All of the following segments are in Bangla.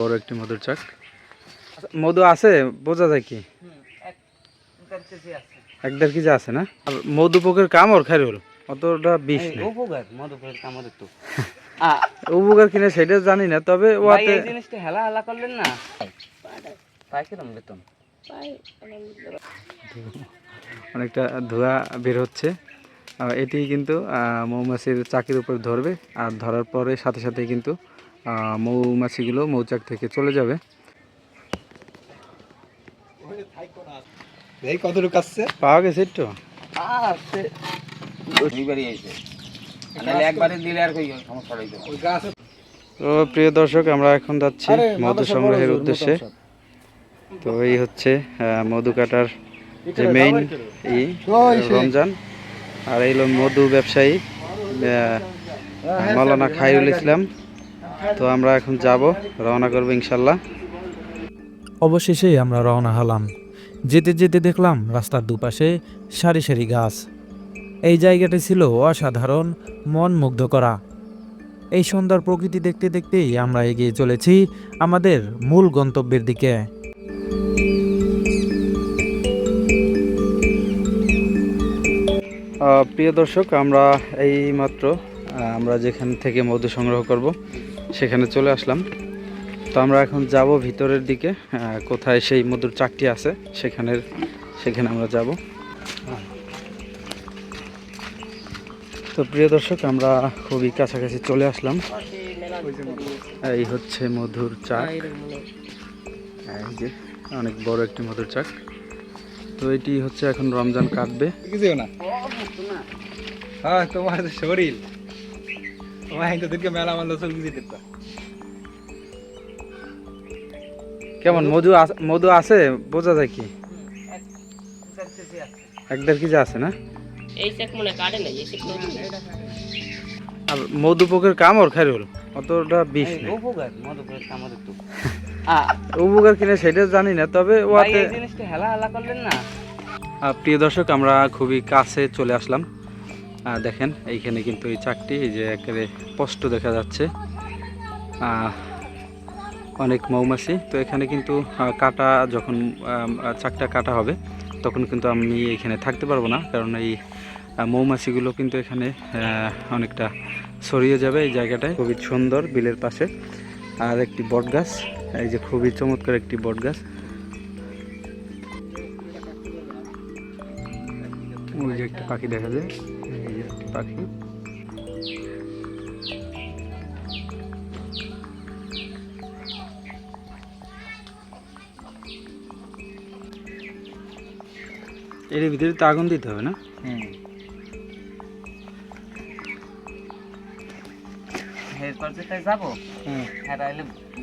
বড় একটি মধুর চাক। মধু আছে? বোঝা যায় কি? এক দেড় কেজি আছে না? আর মধু পোকের কামড় খাইরুল অতটা বিষ নেই। উপকার কিনে সেটা জানি না তবে ওয়াতে এই জিনিসটা হেলা হেলা করলেন না? পাই কিরম বেতন? অনেকটা ধোঁয়া বের হচ্ছে। এটি কিন্তু আহ, মৌমাছির চাকির উপর ধরবে। আর ধরার পরে সাথে সাথে কিন্তু মৌমাছিগুলো মৌচাক থেকে চলে যাবে। এই কতটুকু আসছে? পাওয়া গেছে একটু। আর দুইবারই আইছে একবারে দিলে আর সমস্যা ওই গাছ তো প্রিয় দর্শক আমরা এখন যাচ্ছি মধু সংগ্রহের উদ্দেশ্যে। তো এই হচ্ছে মধু কাটার যে মেইন ই রমজান। আর এই হলো মধু ব্যবসায়ী আহ, মাওলানা খাইরুল ইসলাম। তো আমরা এখন যাব রওনা করব ইনশাল্লাহ। অবশেষে আমরা রওনা হলাম। যেতে যেতে দেখলাম রাস্তার দুপাশে সারি সারি গাছ। এই জায়গাটি ছিল অসাধারণ মন মুগ্ধ করা এই সুন্দর প্রকৃতি দেখতে দেখতেই আমরা এগিয়ে চলেছি আমাদের মূল গন্তব্যের দিকে। প্রিয় দর্শক আমরা এই মাত্র আমরা যেখান থেকে মধু সংগ্রহ করব সেখানে চলে আসলাম। তো আমরা এখন যাব ভিতরের দিকে কোথায় সেই মধুর চাকটি আছে, সেখানের, সেখানে আমরা যাব। তো প্রিয় দর্শক, আমরা খুবই কাছাকাছি চলে আসলাম। এই হচ্ছে মধুর চাক। যে, অনেক বড় একটি মধুর চাক। তো এটি হচ্ছে এখন রমজান কাটবে। না? হ্যাঁ তোমার শরীর। মেলা চল দিতে কেমন মধু মধু আছে? বোঝা যায় কি? এক দেড় কেজি আছে না? আর মধু পোকের কামড় খাইরুল অতটা বিষ নেই। উপকার কিনে সেটা জানি না তবে ওয়াতে হেলা হেলা করলেন না। আহ, প্রিয় দর্শক আমরা খুবই কাছে চলে আসলাম। দেখেন, এইখানে কিন্তু এই চাকটি এই যে একেবারে স্পষ্ট দেখা যাচ্ছে। অনেক মৌমাছি। তো এখানে কিন্তু কাটা, যখন চাকটা কাটা হবে, তখন কিন্তু আমি এখানে থাকতে পারব না, কারণ এই মৌমাছিগুলো কিন্তু এখানে অনেকটা ছড়িয়ে যাবে এই জায়গাটায়। খুবই সুন্দর বিলের পাশে। আর একটি বট গাছ এই যে খুবই চমৎকার একটি বট গাছ ওই যে একটা পাখি দেখা যায়। পাখি। এর ভিতরে তো আগুন দিতে হবে না? এরপর যাব?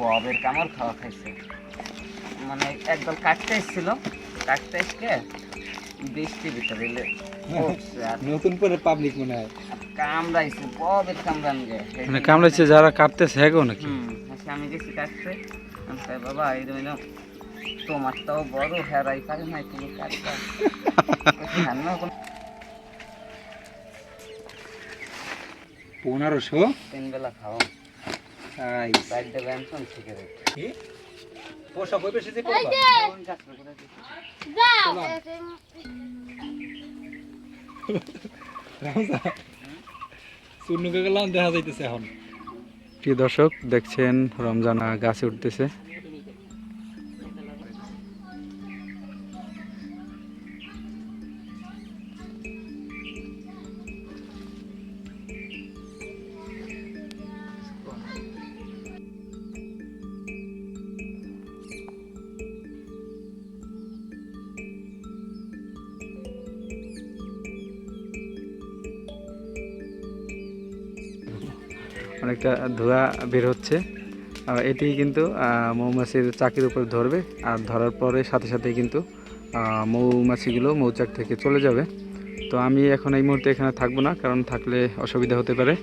ববের কামড় খাওয়া খাইছে। মানে একদল কাটতে এসেছিল কাটতে এসে বৃষ্টি ভিতরে নতুন করে পাবলিক মনে হয়। কামড়াইছে ববের কামড়ান গে মানে কামড়াচ্ছে যারা কাটতেছে হ্যাঁ নাকি? আচ্ছা, আমি গেছি কাটতে। আমি কই, বাবা এই জন্য তোমারটাও বড় হেরাই পারে নাই তুমি কাটবা পনেরোশো? তিন বেলা খাও। আই। বাইরে ব্যঞ্জন সিগারেট কি? পোশাক ওই বেশি যে করবা? চূর্ণকে গেলাম দেখা যাইতেছে এখন। প্রিয় দর্শক দেখছেন রমজান গাছে উঠতেছে। অনেকটা ধোঁয়া বের হচ্ছে। এটি কিন্তু মৌমাছির চাকির উপর ধরবে। আর ধরার পরে সাথে সাথে কিন্তু মৌমাছিগুলো মৌচাক থেকে চলে যাবে। তো আমি এখন এই মুহূর্তে এখানে থাকব না, কারণ থাকলে অসুবিধা হতে পারে।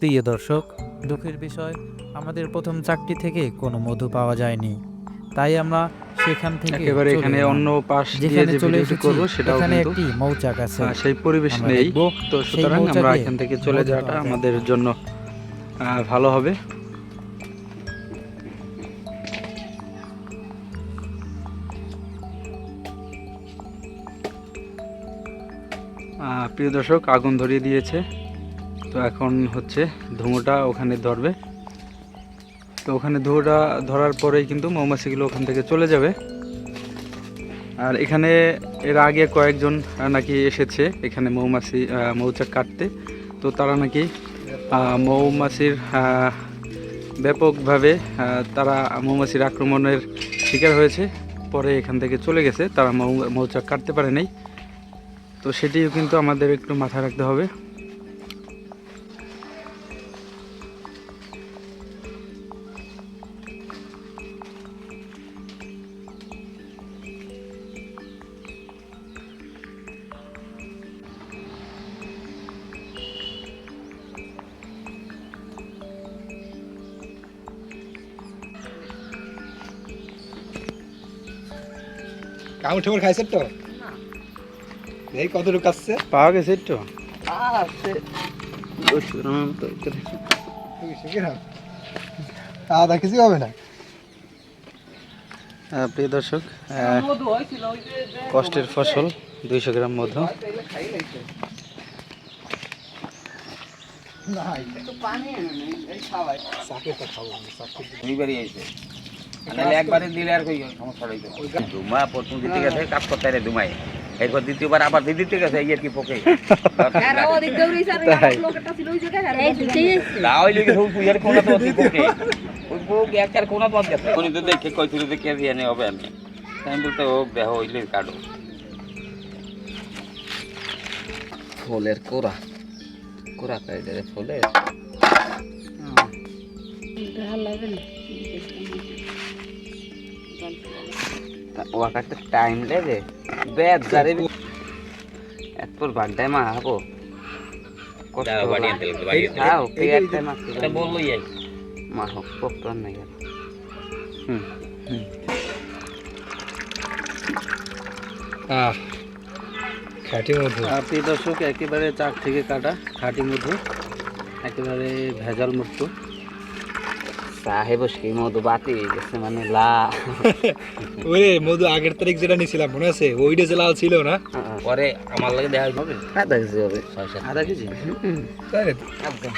প্রিয় দর্শক দুঃখের বিষয় আমাদের প্রথম চাকরি থেকে কোনো মধু পাওয়া যায়নি। তাই আমরা সেখান থেকে একেবারে এখানে অন্য পাশ দিয়ে যে চলে ভিডিওটি করব সেটাও এখানে একটি মৌচাক আছে। সেই পরিবেশ নেই। তো সুতরাং আমরা এখান থেকে চলে যাওয়াটা আমাদের জন্য ভালো হবে। আহ, প্রিয় দর্শক আগুন ধরিয়ে দিয়েছে। তো এখন হচ্ছে ধুঁয়োটা ওখানে ধরবে। তো ওখানে ধুঁয়োটা ধরার পরেই কিন্তু মৌমাছিগুলো ওখান থেকে চলে যাবে। আর এখানে এর আগে কয়েকজন নাকি এসেছে এখানে মৌমাছি মৌচাক কাটতে। তো তারা নাকি মৌমাছির ব্যাপকভাবে তারা মৌমাছির আক্রমণের শিকার হয়েছে। পরে এখান থেকে চলে গেছে, তারা মৌ, মৌচাক কাটতে পারে নাই তো সেটিও কিন্তু আমাদের একটু মাথায় রাখতে হবে। কামড় ঠেমড় খাইছে তো? এই কতটুকু আসছে পাওয়া গেছে। খাওয়া দাওয়া কিছু হবে না? আহ, প্রিয় দর্শক কষ্টের ফসল দুইশো গ্রাম মধু। দুইবারই আইছে। নাহলে একবারে দিলে আর ধুমা প্রথম দিতে গেছে কাজ করতে রে এরপর দ্বিতীয়বার আবার দিতে গেছে আর কি পোকে। কোনা তো অতি পোকে। ওই পোক এক আর কোনা তো অত গেছে? কোনি তো দেখে কই তুই দেখে দিয়ে নে হবে আমি আমি বলতে ও বেহ হইলে কাটো। ফুলের কোরা কোরা কাইডে ফুলের? ওয়াক একটা টাইম লেগে বেদ জারে এরপর বাড্ডায় মা হব। মা মা হোক পোক্ত নাই হুম। হুম। আহ খাটি মধু। দর্শক একেবারে চাক থেকে কাটা খাঁটি মধু। একেবারে ভেজাল মুক্ত সাহেব সেই মধু বাতি গেছে মানে লা ওরে মধু আগের তারিখ যেটা নিছিলাম মনে আছে? ওইটা যে লাল ছিল না? পরে আমার লাগে দেখা হবে। আধা কেজি হবে। আধা কেজি? তাই না? একদম।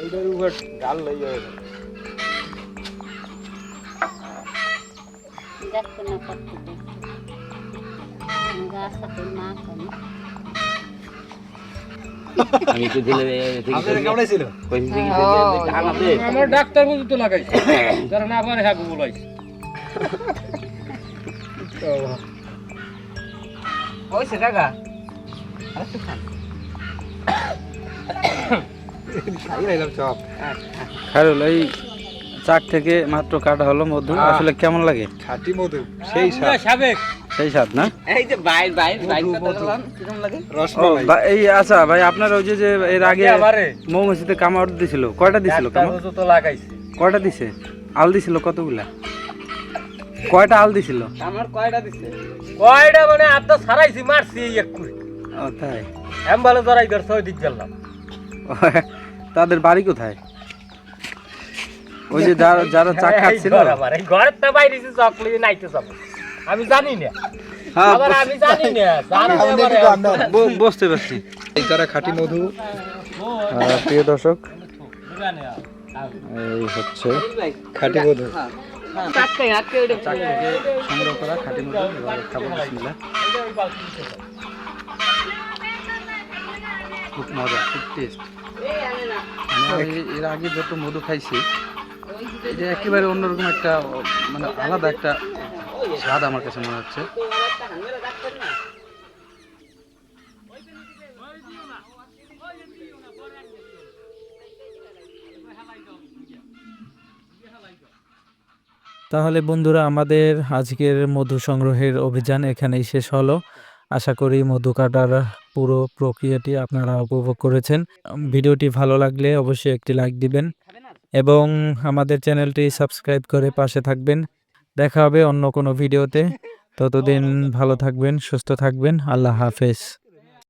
এইটার উপর ডাল লই যাবে। আমি তো দিলে ছিল আমার ডাক্তার বুঝি তো লাগাই যারা না পারে হ্যাঁ বলাই ওই সে টাকা? আরেকটু খান। খাই লাইলাম সব খাই এই চাক থেকে মাত্র কাটা হলো মধু। আসলে কেমন লাগে? খাটি মধু সেই স্বাদ। সাবেক। সেই স্বাদ না? এই যে বাইর বাইর বাইর মধু, কথা মধু। বললাম কীরকম লাগে? রসমালাই। এই আচ্ছা ভাই আপনার ওই যে যে এর আগে মৌমাছিতে কামড় দিছিল কয়টা দিছিল কামড়? তো লাগাইছে। কয়টা দিছে? আল দিছিল কতগুলা? কয়টা আল দিছিল? আমার কয়টা দিছে? কয়টা মানে আত্মা সারাইছি মারছি এক করে। ও তাই। এম ভালো জরাই ধর ছয় দিক গেলাম। তাদের বাড়ি কোথায়? ওই যে যারা যারা আমার এই ঘরের তো বাইরে চকলি নাইতে যাব। আমি জানি না। হ্যাঁ আবার আমি জানি না বুঝতে পারছি। এই তারা খাটি মধু। প্রিয় দর্শক এই হচ্ছে খাটি মধু। সংগ্রহ করা খাঁটি মধু। খাব বিসমিল্লাহ। খুব মজা খুব টেস্ট আমি এর আগে যত মধু খাইছি এটা একেবারে অন্যরকম একটা মানে আলাদা একটা স্বাদ আমার কাছে মনে হচ্ছে। তাহলে বন্ধুরা, আমাদের আজকের মধু সংগ্রহের অভিযান এখানেই শেষ হলো। আশা করি মধু কাটার পুরো প্রক্রিয়াটি আপনারা উপভোগ করেছেন। ভিডিওটি ভালো লাগলে অবশ্যই একটি লাইক দিবেন। এবং আমাদের চ্যানেলটি সাবস্ক্রাইব করে পাশে থাকবেন। দেখা হবে অন্য কোনো ভিডিওতে। ততদিন ভালো থাকবেন, সুস্থ থাকবেন। আল্লাহ হাফেজ।